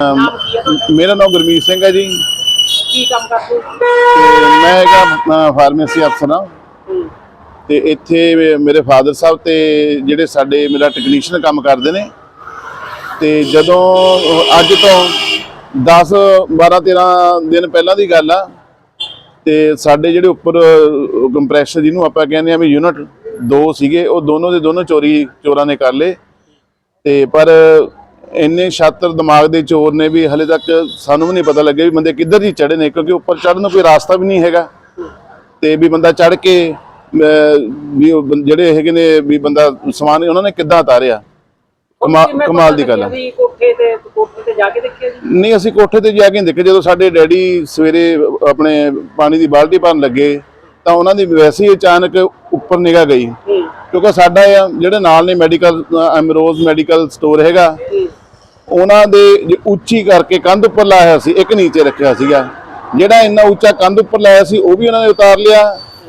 ਮੇਰਾ ਨਾਮ ਗੁਰਮੀਤ ਸਿੰਘ ਹੈ ਜੀ। ਕੀ ਕੰਮ ਕਰਦੇ ਤੇ ਮੈਂ ਹੈਗਾ ਫਾਰਮੇਸੀ ਅਫਸਰ ਹਾਂ। ਤੇ ਇੱਥੇ ਮੇਰੇ ਫਾਦਰ ਸਾਹਿਬ ਤੇ ਜਿਹੜੇ ਸਾਡੇ ਮੇਰਾ ਟੈਕਨੀਸ਼ੀਅਨ ਕੰਮ ਕਰਦੇ ਨੇ। ਤੇ ਜਦੋਂ ਅੱਜ ਤੋਂ 10 12 13 ਦਿਨ ਪਹਿਲਾਂ ਦੀ ਗੱਲ ਆ ਤੇ ਸਾਡੇ ਜਿਹੜੇ ਉੱਪਰ ਕੰਪਰੈਸ਼ਰ ਜਿਹਨੂੰ ਆਪਾਂ ਕਹਿੰਦੇ ਆ ਵੀ ਯੂਨਿਟ ਦੋ ਸੀਗੇ ਉਹ ਦੋਨੋਂ ਦੇ ਦੋਨੋਂ ਚੋਰੀ ਚੋਰਾਂ ਨੇ ਕਰ ਲਏ। ਤੇ ਪਰ ਇੰਨੇ ਸ਼ਾਤਰ ਦਿਮਾਗ ਦੇ ਚੋਰ ਨੇ ਵੀ ਹਲੇ ਤੱਕ ਸਾਨੂੰ ਵੀ ਨਹੀਂ ਪਤਾ ਲੱਗਿਆ ਵੀ ਬੰਦੇ ਕਿੱਧਰ ਦੀ ਚੜੇ ਨੇ ਕਿਉਂਕਿ ਉੱਪਰ ਚੜਨ ਨੂੰ ਕੋਈ ਰਾਸਤਾ ਵੀ ਨਹੀਂ ਹੈਗਾ। ਤੇ ਵੀ ਬੰਦਾ ਚੜ ਕੇ ਵੀ ਜਿਹੜੇ ਹੈਗੇ ਨੇ ਵੀ ਬੰਦਾ ਸਮਾਨ ਉਹਨਾਂ ਨੇ ਕਿੱਦਾਂ ਉਤਾਰਿਆ? ਕਮਾਲ ਦੀ ਗੱਲ ਲੱਗਿਆ ਹੈ ਵੀ ਕੋਠੇ ਤੇ ਕੋਠੇ ਤੇ ਜਾ ਕੇ ਦੇਖਿਆ ਜੀ। ਨਹੀਂ ਅਸੀਂ ਕੋਠੇ ਤੇ ਜਾ ਕੇ ਦੇਖੇ ਜਦੋਂ ਸਾਡੇ ਡੈਡੀ ਸਵੇਰੇ ਆਪਣੇ ਪਾਣੀ ਦੀ ਬਾਲਟੀ ਭਰਨ ਲੱਗੇ ਤਾਂ ਉਹਨਾਂ ਦੀ ਵੈਸੇ ਹੀ ਅਚਾਨਕ ਉੱਪਰ ਨਿਗਾਹ ਗਈ। ਕਿਉਂਕਿ ਸਾਡਾ ਜਿਹੜੇ ਨਾਲ ਨੇ ਮੈਡੀਕਲ ਐਮਰੋਜ਼ ਮੈਡੀਕਲ ਸਟੋਰ ਹੈਗਾ ਉਹਨਾਂ ਦੇ ਉੱਚੀ ਕਰਕੇ ਕੰਧ ਉੱਪਰ ਲਾਇਆ ਸੀ ਇੱਕ ਨੀਚੇ ਰੱਖਿਆ ਸੀਗਾ। ਜਿਹੜਾ ਇੰਨਾ ਉੱਚਾ ਕੰਧ ਉੱਪਰ ਲਾਇਆ ਸੀ ਉਹ ਵੀ ਉਹਨਾਂ ਨੇ ਉਤਾਰ ਲਿਆ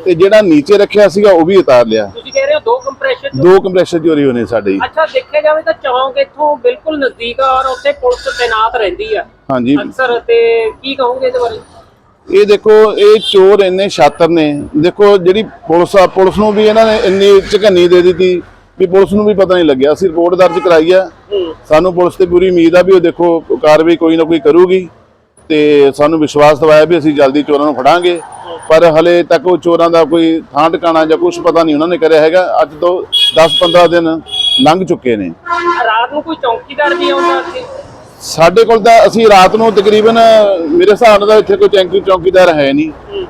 ਤੇ ਜਿਹੜਾ ਨੀਚੇ ਰੱਖਿਆ ਸੀਗਾ ਉਹ ਵੀ ਉਤਾਰ ਲਿਆ। ਤੁਸੀਂ ਕਹਿ ਰਹੇ ਹੋ ਦੋ ਕੰਪਰੈਸ਼ਰ ਦੋ ਕੰਪਰੈਸ਼ਰ ਚੋਰੀ ਹੋਣੇ ਸਾਡੇ। ਜੀ। ਅੱਛਾ ਦੇਖਿਆ ਜਾਵੇ ਤਾਂ ਚੌਂਕ ਇੱਥੋਂ ਬਿਲਕੁਲ ਨਜ਼ਦੀਕ ਆ ਔਰ ਉੱਥੇ ਪੁਲਿਸ ਤੈਨਾਤ ਰਹਿੰਦੀ ਆ। ਹਾਂਜੀ। ਅਕਸਰ ਤੇ ਕੀ ਕਹੋਗੇ ਇਹਦੇ ਬਾਰੇ? ਇਹ ਦੇਖੋ ਇਹ ਚੋਰ ਇੰਨੇ ਸ਼ਾਤਰ ਨੇ। ਦੇਖੋ ਜਿਹੜੀ ਪੁਲਿਸ ਆ ਪੁਲਿਸ ਨੂੰ ਵੀ ਇਹਨਾਂ ਨੇ ਇੰਨੀ ਝਕੰਨੀ ਦੇ ਦਿੱਤੀ। ਵੀ ਪੁਲਿਸ ਨੂੰ ਵੀ ਪਤਾ ਨਹੀਂ ਲੱਗਿਆ। ਅਸੀਂ ਰਿਪੋਰਟ ਦਰਜ ਕਰਾਈ ਆ। ਹੂੰ। ਸਾਨੂੰ ਪੁਲਿਸ ਤੇ ਪੂਰੀ ਉਮੀਦ ਆ ਵੀ ਉਹ ਦੇਖੋ ਕਾਰਵਾਈ ਕੋਈ ਨਾ ਕੋਈ ਕਰੂਗੀ ਤੇ ਸਾਨੂੰ ਵਿਸ਼ਵਾਸ ਦਿਵਾਇਆ ਵੀ ਅਸੀਂ ਜਲਦੀ ਚੋਰਾਂ ਨੂੰ ਫੜਾਂਗੇ। ਪਰ ਹਲੇ ਤੱਕ ਉਹ ਚੋਰਾਂ ਦਾ ਕੋਈ ਥਾਂ ਟਿਕਾਣਾ ਜਾਂ ਕੁਝ ਪਤਾ ਨਹੀਂ ਉਹਨਾਂ ਨੇ ਕਰਿਆ ਹੈਗਾ। ਅੱਜ ਤੋਂ 10-15 ਦਿਨ ਲੰਘ ਚੁੱਕੇ ਨੇ। ਰਾਤ ਨੂੰ ਕੋਈ ਚੌਕੀਦਾਰ ਵੀ ਆਉਂਦਾ ਇੱਥੇ ਸਾਡੇ ਕੋਲ ਤਾਂ ਅਸੀਂ ਰਾਤ ਨੂੰ ਤਕਰੀਬਨ ਮੇਰੇ ਹਿਸਾਬ ਨਾਲ ਇੱਥੇ ਕੋਈ ਚੌਂਕੀ ਚੌਕੀਦਾਰ ਹੈ ਨਹੀਂ। ਹੂੰ।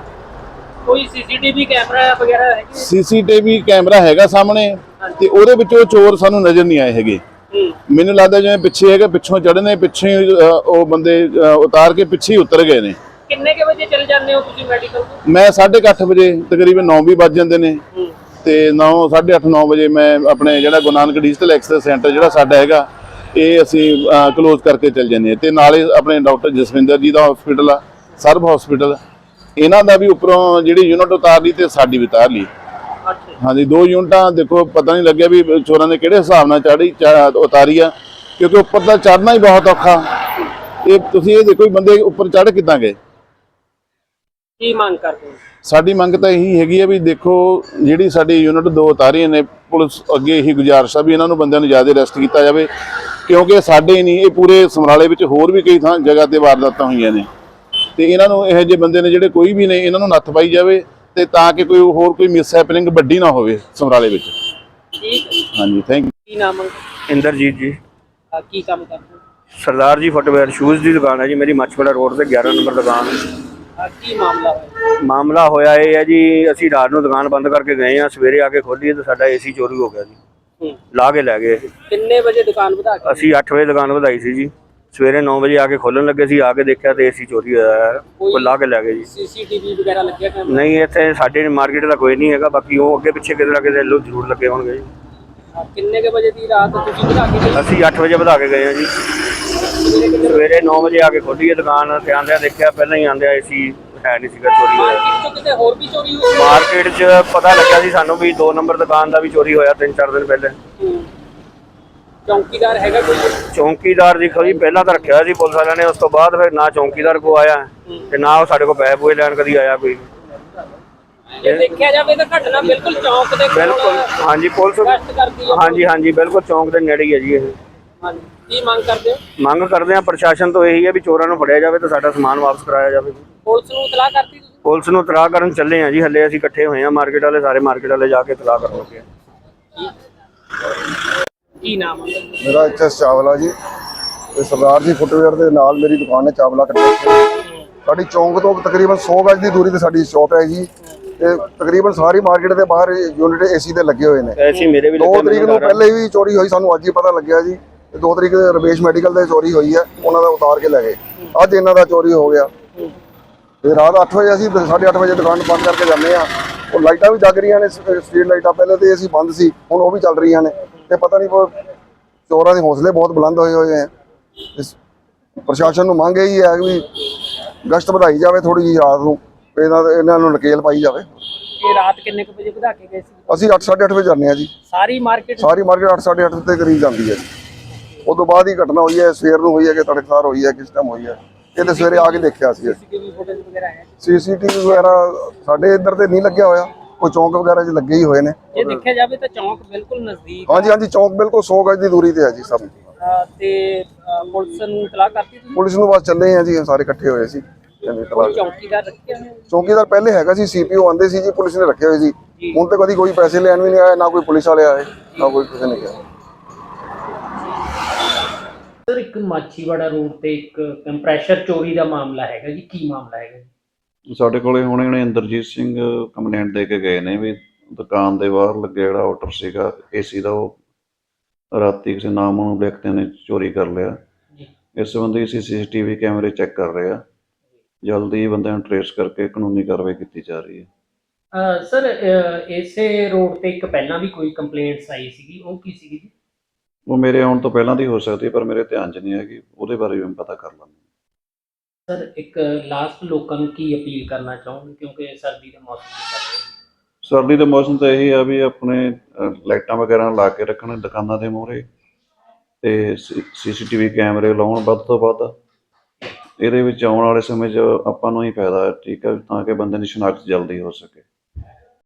ਕੋਈ ਸੀਸੀਟੀਵੀ ਕੈਮਰਾ ਵਗੈਰਾ ਹੈਗੇ? ਸੀਸੀਟੀਵੀ ਕੈਮਰਾ ਹੈਗਾ ਸਾਹਮਣੇ। ਤੇ ਉਹਦੇ ਵਿੱਚ ਉਹ ਚੋਰ ਸਾਨੂੰ ਨਜ਼ਰ ਨਹੀਂ ਆਏ ਹੈਗੇ। ਮੈਨੂੰ ਲੱਗਦਾ ਜਿਵੇਂ ਪਿੱਛੇ ਹੈਗਾ ਪਿੱਛੋਂ ਚੜਨੇ ਪਿੱਛੇ ਉਹ ਬੰਦੇ ਉਤਾਰ ਕੇ ਪਿੱਛੇ ਹੀ ਉਤਰ ਗਏ ਨੇ। ਕਿੰਨੇ ਕੇ ਵਜੇ ਚਲ ਜਾਂਦੇ ਹੋ ਤੁਸੀਂ ਮੈਡੀਕਲ ਤੋਂ? ਮੈਂ 8:30 ਵਜੇ ਤਕਰੀਬਨ 9 ਵੀ ਵੱਜ ਜਾਂਦੇ ਨੇ। ਤੇ 9 8:30 9 ਵਜੇ ਮੈਂ ਆਪਣੇ ਜਿਹੜਾ Guru Nanak digital access centre ਜਿਹੜਾ ਸਾਡਾ ਹੈਗਾ ਇਹ ਅਸੀਂ ਕਲੋਜ਼ ਕਰਕੇ ਚੱਲ ਜਾਂਦੇ ਤੇ ਨਾਲੇ ਆਪਣੇ ਡਾਕਟਰ ਜਸਵਿੰਦਰ ਜੀ ਦਾ ਹਸਪੀਟਲ ਆ ਸਰਬ ਹਸਪੀਟਲ ਇਹਨਾਂ ਦਾ ਵੀ ਉੱਪਰੋਂ ਜਿਹੜੀ ਯੂਨਿਟ ਉਤਾਰ ਲਈ ਤੇ ਸਾਡੀ ਵੀ ਉਤਾਰ ਲਈ। ਹਾਂਜੀ ਦੋ ਯੂਨਿਟਾਂ ਦੇਖੋ ਪਤਾ ਨਹੀਂ ਲੱਗਿਆ ਵੀ ਚੋਰਾਂ ਨੇ ਕਿਹੜੇ ਹਿਸਾਬ ਨਾਲ ਚੜੀ ਉਤਾਰੀ ਆ ਕਿਉਂਕਿ ਉੱਪਰ ਤਾਂ ਚੜਨਾ ਹੀ ਬਹੁਤ ਔਖਾ। ਇਹ ਤੁਸੀਂ ਇਹ ਦੇਖੋ ਬੰਦੇ ਉੱਪਰ ਚੜ ਕਿੱਦਾਂ ਗਏ। ਕੀ ਮੰਗ ਕਰਦੇ ਸਾਡੀ ਮੰਗ ਤਾਂ ਇਹੀ ਹੈਗੀ ਆ ਵੀ ਦੇਖੋ ਜਿਹੜੀ ਸਾਡੀ ਯੂਨਿਟ ਦੋ ਉਤਾਰੀਆਂ ਨੇ ਪੁਲਿਸ ਅੱਗੇ ਇਹੀ ਗੁਜ਼ਾਰਿਸ਼ ਆ ਵੀ ਇਹਨਾਂ ਨੂੰ ਬੰਦਿਆਂ ਨੂੰ ਜ਼ਿਆਦਾ ਅਰੈਸਟ ਕੀਤਾ ਜਾਵੇ ਕਿਉਂਕਿ ਸਾਡੇ ਨਹੀਂ ਇਹ ਪੂਰੇ ਸਮਰਾਲੇ ਵਿੱਚ ਹੋਰ ਵੀ ਕਈ ਥਾਂ ਜਗ੍ਹਾ ਤੇ ਵਾਰਦਾਤਾਂ ਹੋਈਆਂ ਨੇ। ਤੇ ਇਹਨਾਂ ਨੂੰ ਇਹੋ ਜਿਹੇ ਬੰਦੇ ਨੇ ਜਿਹੜੇ ਕੋਈ ਵੀ ਨੇ ਇਹਨਾਂ ਨੂੰ ਨੱਥ ਪਾਈ ਜਾਵੇ ਤੇ ਤਾਂ ਕਿ ਕੋਈ ਹੋਰ ਕੋਈ ਮਿਸ ਹੈਪਨਿੰਗ ਵੱਡੀ ਨਾ ਹੋਵੇ ਸਮਰਾਲੇ ਵਿੱਚ। ਠੀਕ ਹੈ ਹਾਂਜੀ ਥੈਂਕ ਯੂ ਕੀ ਨਾਮ ਹੈ ਇੰਦਰਜੀਤ ਜੀ। ਅਹ ਕੀ ਕੰਮ ਕਰਦੇ ਹੋ? ਸਰਦਾਰ ਜੀ ਫੁੱਟਵੇਅਰ ਸ਼ੂਜ਼ ਦੀ ਦੁਕਾਨ ਹੈ ਜੀ ਮੇਰੀ ਮੱਛਵਾੜਾ ਰੋਡ ਤੇ 11 ਨੰਬਰ ਦੁਕਾਨ। ਅਹ ਕੀ ਮਾਮਲਾ ਹੈ ਮਾਮਲਾ ਹੋਇਆ ਇਹ ਹੈ ਜੀ ਅਸੀਂ ਰਾਤ ਨੂੰ ਦੁਕਾਨ ਬੰਦ ਕਰਕੇ ਗਏ ਆ ਸਵੇਰੇ ਆ ਕੇ ਖੋਲੀ ਤਾਂ ਸਾਡਾ ਏਸੀ ਚੋਰੀ ਹੋ ਗਿਆ ਜੀ। ਹੂੰ। ਲਾ ਕੇ ਲੈ ਗਏ ਕਿੰਨੇ ਵਜੇ ਦੁਕਾਨ ਵਧਾ ਕੇ? ਅਸੀਂ 8 ਵਜੇ ਦੁਕਾਨ ਵਧਾਈ ਸੀ ਜੀ। ਸਵੇਰੇ 9 ਵਜੇ ਆ ਕੇ ਖੋਲਣ ਲੱਗੇ ਸੀ ਆ ਕੇ ਦੇਖਿਆ ਤੇ ਏਸੀ ਚੋਰੀ ਹੋਇਆ ਹੈ। ਉਹ ਲਾ ਕੇ ਲੈ ਗਏ ਜੀ। ਸੀਸੀਟੀਵੀ ਵਗੈਰਾ ਲੱਗਿਆ ਕੈਮਰਾ ਨਹੀਂ ਇੱਥੇ ਸਾਡੇ ਮਾਰਕੀਟ ਦਾ ਕੋਈ ਨਹੀਂ ਹੈਗਾ ਬਾਕੀ ਉਹ ਅੱਗੇ ਪਿੱਛੇ ਕਿਤੇ ਨਾ ਕਿਤੇ ਲੋ ਜ਼ਰੂਰ ਲੱਗੇ ਹੋਣਗੇ ਜੀ। ਕਿੰਨੇ ਕੇ ਵਜੇ ਦੀ ਰਾਤ ਤੁਸੀਂ ਵਧਾ ਕੇ ਗਏ? ਅਸੀਂ 8 ਵਜੇ ਵਧਾ ਕੇ ਗਏ ਆ ਜੀ। ਸਵੇਰੇ 9 ਵਜੇ ਆ ਕੇ ਖੋਲੀ ਦੁਕਾਨ ਤੇ ਆਂਦਿਆਂ ਦੇਖਿਆ ਪਹਿਲਾਂ ਹੀ ਆਂਦਿਆਂ ਏਸੀ ਹੈ ਨਹੀਂ ਸੀਗਾ ਚੋਰੀ ਹੋਇਆ। ਮਾਰਕੀਟ ਚੋਂ ਕਿਤੇ ਹੋਰ ਵੀ ਚੋਰੀ ਹੋਈ? ਮਾਰਕੀਟ 'ਚ ਪਤਾ ਲੱਗਿਆ ਸੀ ਸਾਨੂੰ ਵੀ 2 ਨੰਬਰ ਦੁਕਾਨ ਦਾ ਵੀ ਚੋਰੀ ਹੋਇਆ 3-4 ਦਿਨ ਪਹਿਲੇ। ਹੂੰ। ਚੌਕੀਦਾਰ ਹੈਗਾ ਕੋਈ? ਚੌਂਕੀਦਾਰ ਜੀ ਕੋਈ ਪਹਿਲਾਂ ਤਾਂ ਰੱਖਿਆ ਸੀ ਪੁਲਿਸ ਵਾਲਿਆਂ ਨੇ ਉਸ ਤੋਂ ਬਾਅਦ ਫਿਰ ਨਾ ਚੌਂਕੀਦਾਰ ਕੋ ਆਇਆ ਤੇ ਨਾ ਉਹ ਸਾਡੇ ਕੋਲ ਪੈਸੇ ਪੂਏ ਲੈਣ ਕਦੀ ਆਇਆ ਕੋਈ। ਜੇ ਦੇਖਿਆ ਜਾਵੇ ਤਾਂ ਘਟਨਾ ਬਿਲਕੁਲ ਚੌਂਕ ਦੇ ਕੋਲ ਬਿਲਕੁਲ ਹਾਂਜੀ ਪੁਲਿਸ ਗਸ਼ਤ ਕਰਦੀ ਹੈ। ਹਾਂਜੀ ਹਾਂਜੀ ਬਿਲਕੁਲ ਚੌਂਕ ਦੇ ਨੇੜੇ ਹੀ ਹੈ ਜੀ ਇਹ। ਹਾਂਜੀ ਕੀ ਮੰਗ ਕਰਦੇ ਹੋ? ਮੰਗ ਕਰਦੇ ਆ ਪ੍ਰਸ਼ਾਸਨ ਤੋਂ ਇਹੀ ਹੈ ਵੀ ਚੋਰਾਂ ਨੂੰ ਫੜਿਆ ਜਾਵੇ ਤੇ ਸਾਡਾ ਸਮਾਨ ਵਾਪਸ ਕਰਾਇਆ ਜਾਵੇ। ਪੁਲਿਸ ਨੂੰ ਇਤਲਾਹ ਕਰਤੀ ਤੁਸੀਂ? ਪੁਲਿਸ ਨੂੰ ਤਲਾਹ ਕਰਨ ਚੱਲੇ ਆ ਜੀ ਹੱਲੇ ਅਸੀਂ ਇਕੱਠੇ ਹੋਏ ਆ ਮਾਰਕੀਟ ਵਾਲੇ ਸਾਰੇ ਮਾਰਕੀਟ ਵਾਲੇ ਜਾ ਕੇ ਤਲਾਹ ਕਰਨ ਲੱਗੇ ਆ ਕੀ ਨਾਮ ਹੈ ਮੇਰਾ ਐਚਐਸ ਚਾਵਲਾ ਜੀ ਤੇ ਸਰਦਾਰ ਜੀ ਫੁੱਟਵੇਅਰ ਦੇ ਨਾਲ ਮੇਰੀ ਦੁਕਾਨ ਹੈ ਚਾਵਲਾ ਕੰਟਰੈਕਟਰ ਸਾਡੀ ਚੌਂਕ ਤੋਂ ਤਕਰੀਬਨ 100 ਗਜ ਦੀ ਦੂਰੀ ਤੇ ਸਾਡੀ ਸ਼ਾਪ ਹੈ ਜੀ ਤੇ ਤਕਰੀਬਨ ਸਾਰੀ ਮਾਰਕੀਟ ਦੇ ਬਾਹਰ ਯੂਨਿਟ ਏਸੀ ਦੇ ਲੱਗੇ ਹੋਏ ਨੇ। ਐਸੀ ਮੇਰੇ ਵੀ 2 ਲੱਗੇ ਤਰੀਕ ਨੂੰ ਪਹਿਲੇ ਵੀ ਚੋਰੀ ਹੋਈ ਸਾਨੂੰ ਅੱਜ ਹੀ ਪਤਾ ਲੱਗਿਆ ਜੀ ਤੇ 2 ਤਰੀਕ ਦੇ ਰਵੇਸ਼ ਮੈਡੀਕਲ ਦੇ ਚੋਰੀ ਹੋਈ ਹੈ ਉਹਨਾਂ ਦਾ ਉਤਾਰ ਕੇ ਲੈ ਗਏ। ਅੱਜ ਇਹਨਾਂ ਦਾ ਚੋਰੀ ਹੋ ਗਿਆ। ਤੇ ਰਾਤ 8 ਵਜੇ ਅਸੀਂ 8:30 ਵਜੇ ਦੁਕਾਨ ਬੰਦ ਕਰਕੇ ਜਾਂਦੇ ਆ ਉਹ ਲਾਈਟਾਂ ਵੀ ਜਗ ਰਹੀਆਂ ਨੇ ਸਟਰੀਟ ਲਾਈਟਾਂ ਪਹਿਲੇ ਤੇ ਅਸੀਂ ਬੰਦ ਸੀ ਹੁਣ ਉਹ ਵੀ ਚੱਲ ਰਹੀਆਂ ਨੇ। ਤੇ ਪਤਾ ਨਹੀਂ ਉਹ ਚੋਰਾਂ ਦੇ ਹੌਸਲੇ ਬਹੁਤ ਬੁਲੰਦ ਹੋਏ ਹੋਏ ਆ। ਇਸ ਪ੍ਰਸ਼ਾਸਨ ਨੂੰ ਮੰਗ ਇਹੀ ਹੈ ਵੀ ਗਸ਼ਤ ਵਧਾਈ ਜਾਵੇ ਥੋੜੀ ਜਿਹੀ ਰਾਤ ਨੂੰ ਇਹਨਾਂ ਇਹਨਾਂ ਨੂੰ ਨਕੇਲ ਪਾਈ ਜਾਵੇ। ਇਹ ਰਾਤ ਕਿੰਨੇ ਕੁ ਵਜੇ ਵਧਾ ਕੇ ਗਏ ਸੀ? ਅਸੀਂ 8:30 ਵਜੇ ਜਾਂਦੇ ਆ ਜੀ। ਸਾਰੀ ਮਾਰਕੀਟ? ਸਾਰੀ ਮਾਰਕੀਟ 8:30 ਦੇ ਕਰੀਬ ਜਾਂਦੀ ਹੈ। ਜੀ ਉਸ ਤੋਂ ਬਾਅਦ ਹੀ ਘਟਨਾ ਹੋਈ ਹੈ ਸਵੇਰ ਨੂੰ ਹੋਈ ਹੈ ਕਿ ਤੜਕਸਾਰ ਹੋਈ ਹੈ ਕਿਸ ਟਾਈਮ ਹੋਈ ਹੈ। ਇਹ ਤੇ ਸਵੇਰੇ ਆ ਕੇ ਦੇਖਿਆ ਸੀ। ਸੀਸੀਟੀਵੀ ਵਗੈਰਾ ਸਾਡੇ ਇੱਧਰ ਤੇ ਨਹੀਂ ਲੱਗਿਆ ਹੋਇਆ। ਕੋਈ ਚੌਂਕ ਵਗੈਰਾ 'ਚ ਲੱਗੇ ਹੀ ਹੋਏ ਨੇ। ਜੇ ਦੇਖਿਆ ਜਾਵੇ ਤਾਂ ਚੌਂਕ ਬਿਲਕੁਲ ਨਜ਼ਦੀਕ ਹਾਂਜੀ ਹਾਂਜੀ ਚੌਂਕ ਬਿਲਕੁਲ 100 ਗਜ ਦੀ ਦੂਰੀ ਤੇ ਹੈ ਜੀ ਸਭ। ਅਹ ਤੇ ਅਹ ਪੁਲਿਸ ਨੂੰ ਇਤਲਾਹ ਕਰਤੀ ਤੁਸੀਂ? ਪੁਲਿਸ ਨੂੰ ਬਸ ਚੱਲੇ ਆ ਜੀ ਸਾਰੇ ਇਕੱਠੇ ਹੋਏ ਸੀ। ਤਲਾਸ਼ ਚੌਕੀਦਾਰ ਰੱਖਿਆ ਹੋਇਆ ਚੌਂਕੀਦਾਰ ਪਹਿਲੇ ਹੈਗਾ ਸੀ ਸੀਪੀਓ ਆਂਦੇ ਸੀ ਜੀ ਪੁਲਿਸ ਨੇ ਰੱਖੇ ਹੋਏ ਸੀ। ਹੁਣ ਤੇ ਕਦੀ ਕੋਈ ਪੈਸੇ ਲੈਣ ਵੀ ਨਹੀਂ ਆਇਆ ਨਾ ਕੋਈ ਪੁਲਿਸ ਵਾਲੇ ਆਏ ਨਾ ਕੋਈ ਕਿਸੇ ਨੇ ਕਿਹਾ। ਸਰ ਇੱਕ ਮਾਛੀਵਾੜਾ ਰੋਡ ਤੇ ਇੱਕ ਕੰਪਰੈਸ਼ਰ ਚੋਰੀ ਦਾ ਮਾਮਲਾ ਹੈਗਾ ਜੀ ਕੀ ਮਾਮਲਾ ਹੈਗਾ ਜੀ? ਸਾਡੇ ਕੋਲੇ ਹੁਣੇ ਹੁਣੇ ਇੰਦਰਜੀਤ ਸਿੰਘ ਕੰਪਲੇਂਟ ਦੇ ਕੇ ਗਏ ਨੇ ਵੀ ਦੁਕਾਨ ਦੇ ਬਾਹਰ ਲੱਗੇ ਜਿਹੜਾ ਆਰਡਰ ਸੀਗਾ ਏਸੀ ਦਾ ਉਹ ਰਾਤੀ ਕਿਸੇ ਨਾਮੋਂ ਵਿਅਕਤੀ ਨੇ ਚੋਰੀ ਕਰ ਲਿਆ। ਜੀ। ਇਸ ਸੰਬੰਧੀ ਅਸੀਂ ਸੀਸੀਟੀਵੀ ਕੈਮਰੇ ਚੈੱਕ ਕਰ ਰਹੇ ਆ। ਜਲਦੀ ਬੰਦਿਆਂ ਨੂੰ ਟਰੇਸ ਕਰਕੇ ਕਾਨੂੰਨੀ ਕਾਰਵਾਈ ਕੀਤੀ ਜਾ ਰਹੀ ਹੈ। ਸਰ ਇਸੇ ਰੋਡ ਤੇ ਇੱਕ ਪਹਿਲਾਂ ਵੀ ਕੋਈ ਕੰਪਲੇਂਟਸ ਆਈ ਸੀਗੀ? ਉਹ ਕੀ ਸੀਗੀ ਜੀ? ਉਹ ਮੇਰੇ ਆਉਣ ਤੋਂ ਪਹਿਲਾਂ ਦੀ ਹੋ ਸਕਦੀ ਪਰ ਮੇਰੇ ਧਿਆਨ 'ਚ ਨਹੀਂ ਹੈਗੀ। ਉਹਦੇ ਬਾਰੇ ਵੀ ਮੈਂ ਪਤਾ ਕਰ ਲਾਂਗਾ ਸਰ, ਇੱਕ ਲਾਸਟ ਲੋਕਾਂ ਨੂੰ ਕੀ ਅਪੀਲ ਕਰਨਾ ਚਾਹੋਗੇ? ਕਿਉਂਕਿ ਸਰਦੀ ਦੇ ਮੌਸਮ ਦੀ ਗੱਲ ਸਰਦੀ ਦੇ ਮੌਸਮ ਤਾਂ ਇਹੀ ਆ ਵੀ ਆਪਣੇ ਲਾਈਟਾਂ ਵਗੈਰਾ ਲਾ ਕੇ ਰੱਖਣ ਦੁਕਾਨਾਂ ਦੇ ਮੂਹਰੇ ਤੇ ਸੀਸੀਟੀਵੀ ਕੈਮਰੇ ਲਾਉਣ ਵੱਧ ਤੋਂ ਵੱਧ। ਇਹਦੇ ਵਿੱਚ ਆਉਣ ਵਾਲੇ ਸਮੇਂ 'ਚ ਆਪਾਂ ਨੂੰ ਹੀ ਫਾਇਦਾ ਠੀਕ ਹੈ ਤਾਂ ਕਿ ਬੰਦੇ ਦੀ ਸ਼ਨਾਖਤ ਜਲਦੀ ਹੋ ਸਕੇ।